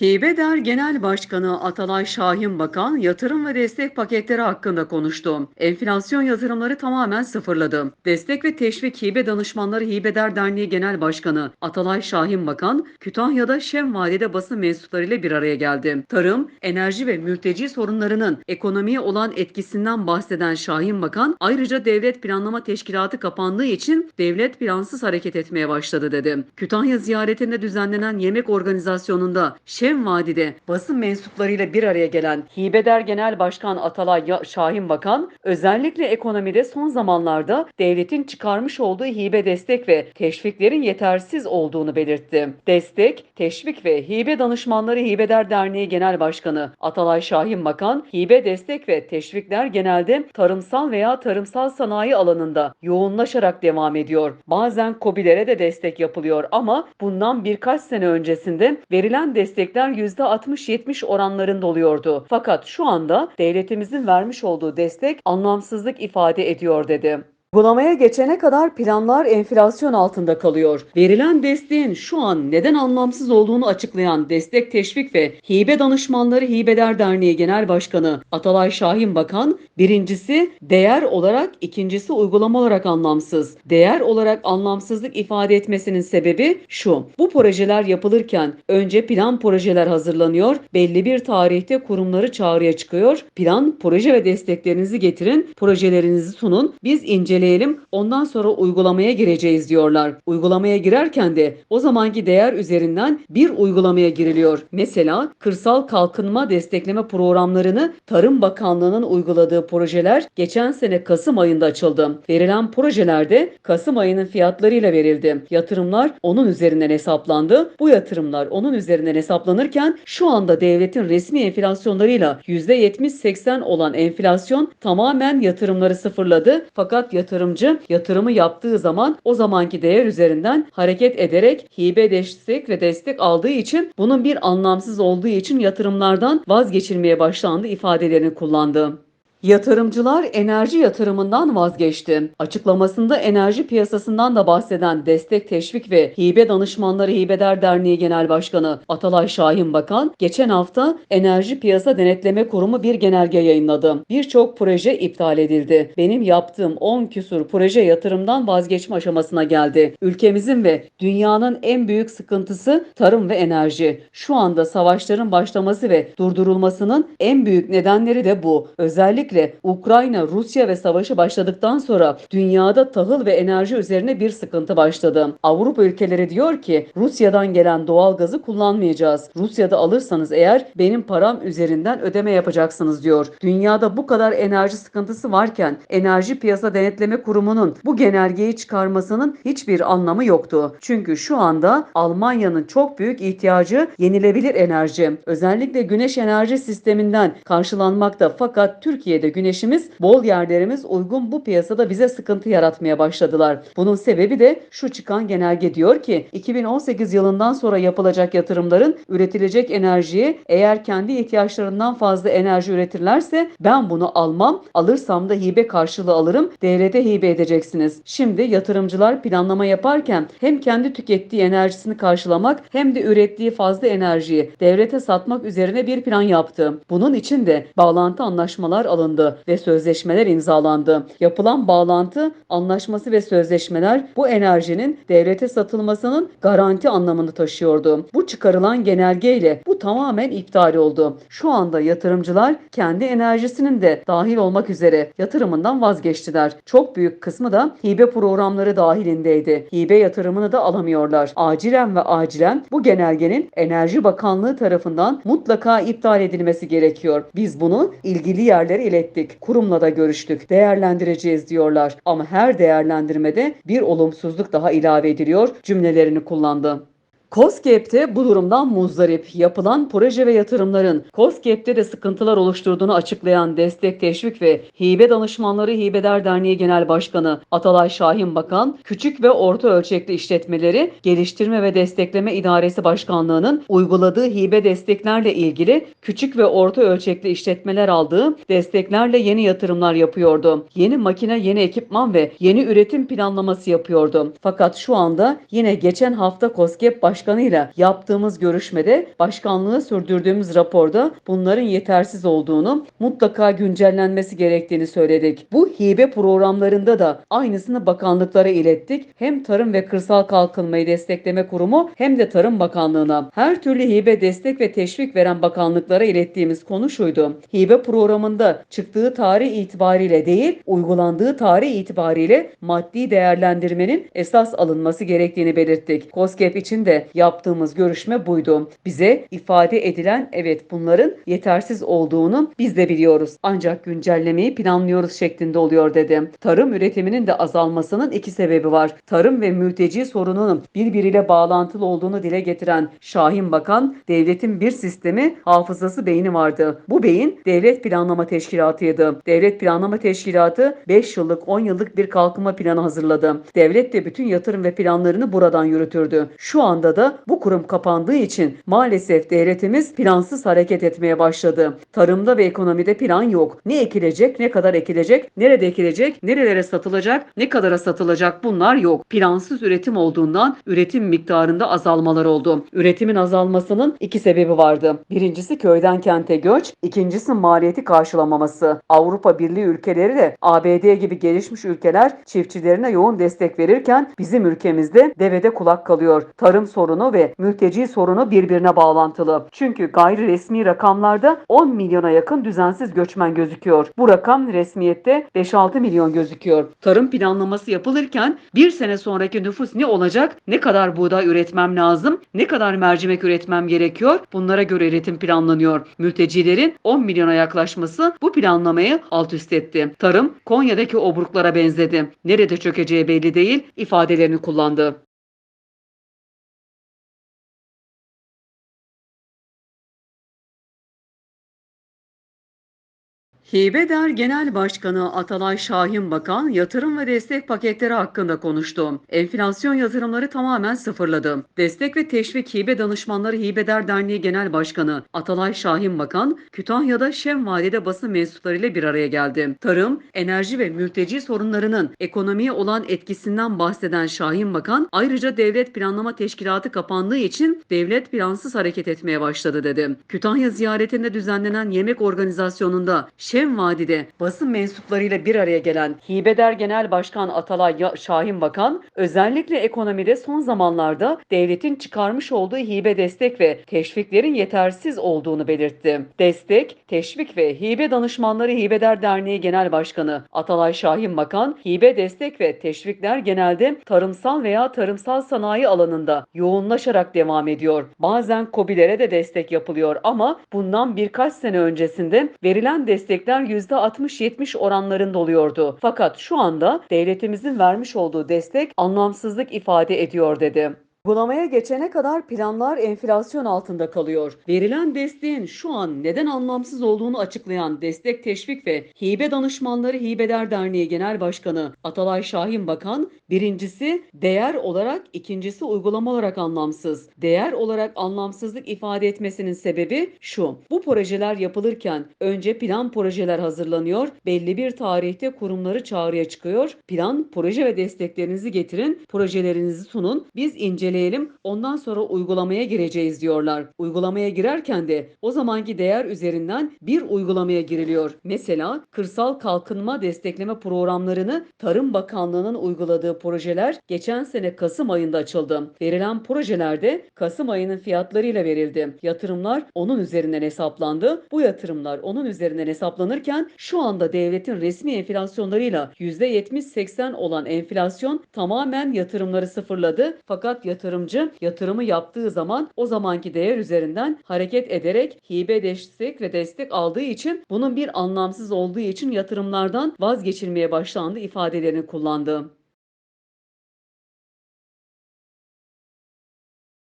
Hibeder Genel Başkanı Atalay Şahin Bakan yatırım ve destek paketleri hakkında konuştu. Enflasyon yatırımları tamamen sıfırladı. Destek ve Teşvik Hibe Danışmanları Hibeder Derneği Genel Başkanı Atalay Şahin Bakan, Kütahya'da Şem Vadide basın mensuplarıyla bir araya geldi. Tarım, enerji ve mülteci sorunlarının ekonomiye olan etkisinden bahseden Şahin Bakan, ayrıca Devlet Planlama Teşkilatı kapandığı için devlet plansız hareket etmeye başladı dedi. Kütahya ziyaretinde düzenlenen yemek organizasyonunda Şem Vadi'de basın mensuplarıyla bir araya gelen Hibeder Genel Başkan Atalay Şahin Bakan, özellikle ekonomide son zamanlarda devletin çıkarmış olduğu hibe destek ve teşviklerin yetersiz olduğunu belirtti. Destek, teşvik ve hibe danışmanları Hibeder Derneği Genel Başkanı Atalay Şahin Bakan, hibe destek ve teşvikler genelde tarımsal veya tarımsal sanayi alanında yoğunlaşarak devam ediyor. Bazen KOBİ'lere de destek yapılıyor ama bundan birkaç sene öncesinde verilen destekler %60-70 oranlarında oluyordu. Fakat şu anda devletimizin vermiş olduğu destek anlamsızlık ifade ediyor dedi. Uygulamaya geçene kadar planlar enflasyon altında kalıyor. Verilen desteğin şu an neden anlamsız olduğunu açıklayan Destek Teşvik ve Hibe Danışmanları Hibeder Derneği Genel Başkanı Atalay Şahin Bakan, birincisi değer olarak, ikincisi uygulama olarak anlamsız. Değer olarak anlamsızlık ifade etmesinin sebebi şu. Bu projeler yapılırken önce plan projeler hazırlanıyor, belli bir tarihte kurumları çağrıya çıkıyor. Plan, proje ve desteklerinizi getirin, projelerinizi sunun, biz inceleyelim, ondan sonra uygulamaya gireceğiz diyorlar. Uygulamaya girerken de o zamanki değer üzerinden bir uygulamaya giriliyor. Mesela kırsal kalkınma destekleme programlarını Tarım Bakanlığı'nın uyguladığı projeler geçen sene Kasım ayında açıldı. Verilen projelerde Kasım ayının fiyatlarıyla verildi. Yatırımlar onun üzerinden hesaplandı. Bu yatırımlar onun üzerinden hesaplanırken şu anda devletin resmi enflasyonlarıyla %70-80 olan enflasyon tamamen yatırımları sıfırladı. Fakat yatırımcı yatırımı yaptığı zaman o zamanki değer üzerinden hareket ederek hibe destek ve destek aldığı için bunun bir anlamsız olduğu için yatırımlardan vazgeçilmeye başlandı ifadelerini kullandı. Yatırımcılar enerji yatırımından vazgeçti. Açıklamasında enerji piyasasından da bahseden Destek Teşvik ve Hibe Danışmanları Hibeder Derneği Genel Başkanı Atalay Şahin Bakan, geçen hafta Enerji Piyasa Denetleme Kurumu bir genelge yayınladı. Birçok proje iptal edildi. Benim yaptığım 10 küsur proje yatırımdan vazgeçme aşamasına geldi. Ülkemizin ve dünyanın en büyük sıkıntısı tarım ve enerji. Şu anda savaşların başlaması ve durdurulmasının en büyük nedenleri de bu. Özellikle Ukrayna, Rusya ve savaşı başladıktan sonra dünyada tahıl ve enerji üzerine bir sıkıntı başladı. Avrupa ülkeleri diyor ki Rusya'dan gelen doğal gazı kullanmayacağız. Rusya'da alırsanız eğer benim param üzerinden ödeme yapacaksınız diyor. Dünyada bu kadar enerji sıkıntısı varken Enerji Piyasa Denetleme Kurumu'nun bu genelgeyi çıkarmasının hiçbir anlamı yoktu. Çünkü şu anda Almanya'nın çok büyük ihtiyacı yenilebilir enerji. Özellikle güneş enerji sisteminden karşılanmakta fakat Türkiye'de güneşimiz bol yerlerimiz uygun bu piyasada bize sıkıntı yaratmaya başladılar. Bunun sebebi de şu çıkan genelge diyor ki 2018 yılından sonra yapılacak yatırımların üretilecek enerjiyi eğer kendi ihtiyaçlarından fazla enerji üretirlerse ben bunu almam. Alırsam da hibe karşılığı alırım. Devlete hibe edeceksiniz. Şimdi yatırımcılar planlama yaparken hem kendi tükettiği enerjisini karşılamak hem de ürettiği fazla enerjiyi devlete satmak üzerine bir plan yaptı. Bunun için de bağlantı anlaşmalar alındı ve sözleşmeler imzalandı. Yapılan bağlantı anlaşması ve sözleşmeler bu enerjinin devlete satılmasının garanti anlamını taşıyordu. Bu çıkarılan genelgeyle bu tamamen iptal oldu. Şu anda yatırımcılar kendi enerjisinin de dahil olmak üzere yatırımından vazgeçtiler. Çok büyük kısmı da hibe programları dahilindeydi. Hibe yatırımını da alamıyorlar. Acilen ve acilen bu genelgenin Enerji Bakanlığı tarafından mutlaka iptal edilmesi gerekiyor. Biz bunu ilgili yerlere ilettik. Kurumla da görüştük. Değerlendireceğiz diyorlar. Ama her değerlendirmede bir olumsuzluk daha ilave ediliyor cümlelerini kullandı. COSGAP'te bu durumdan muzdarip. Yapılan proje ve yatırımların COSGAP'te de sıkıntılar oluşturduğunu açıklayan Destek Teşvik ve Hibe Danışmanları Hibeder Derneği Genel Başkanı Atalay Şahin Bakan, küçük ve orta ölçekli işletmeleri Geliştirme ve Destekleme İdaresi Başkanlığı'nın uyguladığı hibe desteklerle ilgili küçük ve orta ölçekli işletmeler aldığı desteklerle yeni yatırımlar yapıyordu. Yeni makine, yeni ekipman ve yeni üretim planlaması yapıyordu. Fakat şu anda yine geçen hafta COSGAP baş Başkanı ile yaptığımız görüşmede başkanlığı sürdürdüğümüz raporda bunların yetersiz olduğunu mutlaka güncellenmesi gerektiğini söyledik. Bu hibe programlarında da aynısını bakanlıklara ilettik. Hem Tarım ve Kırsal Kalkınmayı Destekleme Kurumu hem de Tarım Bakanlığı'na her türlü hibe destek ve teşvik veren bakanlıklara ilettiğimiz konu şuydu. Hibe programında çıktığı tarih itibariyle değil, uygulandığı tarih itibariyle maddi değerlendirmenin esas alınması gerektiğini belirttik. COSGAP için de yaptığımız görüşme buydu. Bize ifade edilen evet bunların yetersiz olduğunu biz de biliyoruz. Ancak güncellemeyi planlıyoruz şeklinde oluyor dedi. Tarım üretiminin de azalmasının iki sebebi var. Tarım ve mülteci sorununun birbiriyle bağlantılı olduğunu dile getiren Şahin Bakan, devletin bir sistemi hafızası beyni vardı. Bu beyin devlet planlama teşkilatıydı. Devlet planlama teşkilatı 5 yıllık 10 yıllık bir kalkınma planı hazırladı. Devlet de bütün yatırım ve planlarını buradan yürütürdü. Şu anda da bu kurum kapandığı için maalesef devletimiz plansız hareket etmeye başladı. Tarımda ve ekonomide plan yok. Ne ekilecek, ne kadar ekilecek, nerede ekilecek, nerelere satılacak, ne kadara satılacak bunlar yok. Plansız üretim olduğundan üretim miktarında azalmalar oldu. Üretimin azalmasının iki sebebi vardı. Birincisi köyden kente göç, ikincisi maliyeti karşılamaması. Avrupa Birliği ülkeleri de ABD gibi gelişmiş ülkeler çiftçilerine yoğun destek verirken bizim ülkemizde devede kulak kalıyor. Tarım sorunu ve mülteci sorunu birbirine bağlantılı. Çünkü gayri resmi rakamlarda 10 milyona yakın düzensiz göçmen gözüküyor. Bu rakam resmiyette 5-6 milyon gözüküyor. Tarım planlaması yapılırken bir sene sonraki nüfus ne olacak? Ne kadar buğday üretmem lazım? Ne kadar mercimek üretmem gerekiyor? Bunlara göre üretim planlanıyor. Mültecilerin 10 milyona yaklaşması bu planlamayı alt üst etti. Tarım Konya'daki obruklara benzedi. Nerede çökeceği belli değil ifadelerini kullandı. Hibeder Genel Başkanı Atalay Şahin Bakan yatırım ve destek paketleri hakkında konuştu. Enflasyon yatırımları tamamen sıfırladı. Destek ve Teşvik Hibe Danışmanları Hibeder Derneği Genel Başkanı Atalay Şahin Bakan Kütahya'da Şem Vadide basın mensuplarıyla bir araya geldi. Tarım, enerji ve mülteci sorunlarının ekonomiye olan etkisinden bahseden Şahin Bakan ayrıca Devlet Planlama Teşkilatı kapandığı için devlet plansız hareket etmeye başladı dedi. Kütahya ziyaretinde düzenlenen yemek organizasyonunda Şem Vadi'de basın mensuplarıyla bir araya gelen Hibeder Genel Başkan Atalay Şahin Bakan, özellikle ekonomide son zamanlarda devletin çıkarmış olduğu hibe destek ve teşviklerin yetersiz olduğunu belirtti. Destek, teşvik ve hibe danışmanları Hibeder Derneği Genel Başkanı Atalay Şahin Bakan, hibe destek ve teşvikler genelde tarımsal veya tarımsal sanayi alanında yoğunlaşarak devam ediyor. Bazen KOBİ'lere de destek yapılıyor ama bundan birkaç sene öncesinde verilen destekler %60-70 oranlarında oluyordu. Fakat şu anda devletimizin vermiş olduğu destek anlamsızlık ifade ediyor dedi. Uygulamaya geçene kadar planlar enflasyon altında kalıyor. Verilen desteğin şu an neden anlamsız olduğunu açıklayan Destek Teşvik ve Hibe Danışmanları Hibeder Derneği Genel Başkanı Atalay Şahin Bakan, birincisi değer olarak, ikincisi uygulama olarak anlamsız. Değer olarak anlamsızlık ifade etmesinin sebebi şu. Bu projeler yapılırken önce plan projeler hazırlanıyor, belli bir tarihte kurumları çağrıya çıkıyor. Plan, proje ve desteklerinizi getirin, projelerinizi sunun, biz inceleyelim, ondan sonra uygulamaya gireceğiz diyorlar. Uygulamaya girerken de o zamanki değer üzerinden bir uygulamaya giriliyor. Mesela kırsal kalkınma destekleme programlarını Tarım Bakanlığı'nın uyguladığı projeler geçen sene Kasım ayında açıldı. Verilen projelerde Kasım ayının fiyatlarıyla verildi. Yatırımlar onun üzerinden hesaplandı. Bu yatırımlar onun üzerinden hesaplanırken şu anda devletin resmi enflasyonlarıyla %70-80 olan enflasyon tamamen yatırımları sıfırladı. Fakat yatırımcı yatırımı yaptığı zaman o zamanki değer üzerinden hareket ederek hibe destek ve destek aldığı için bunun bir anlamsız olduğu için yatırımlardan vazgeçilmeye başlandı ifadelerini kullandı.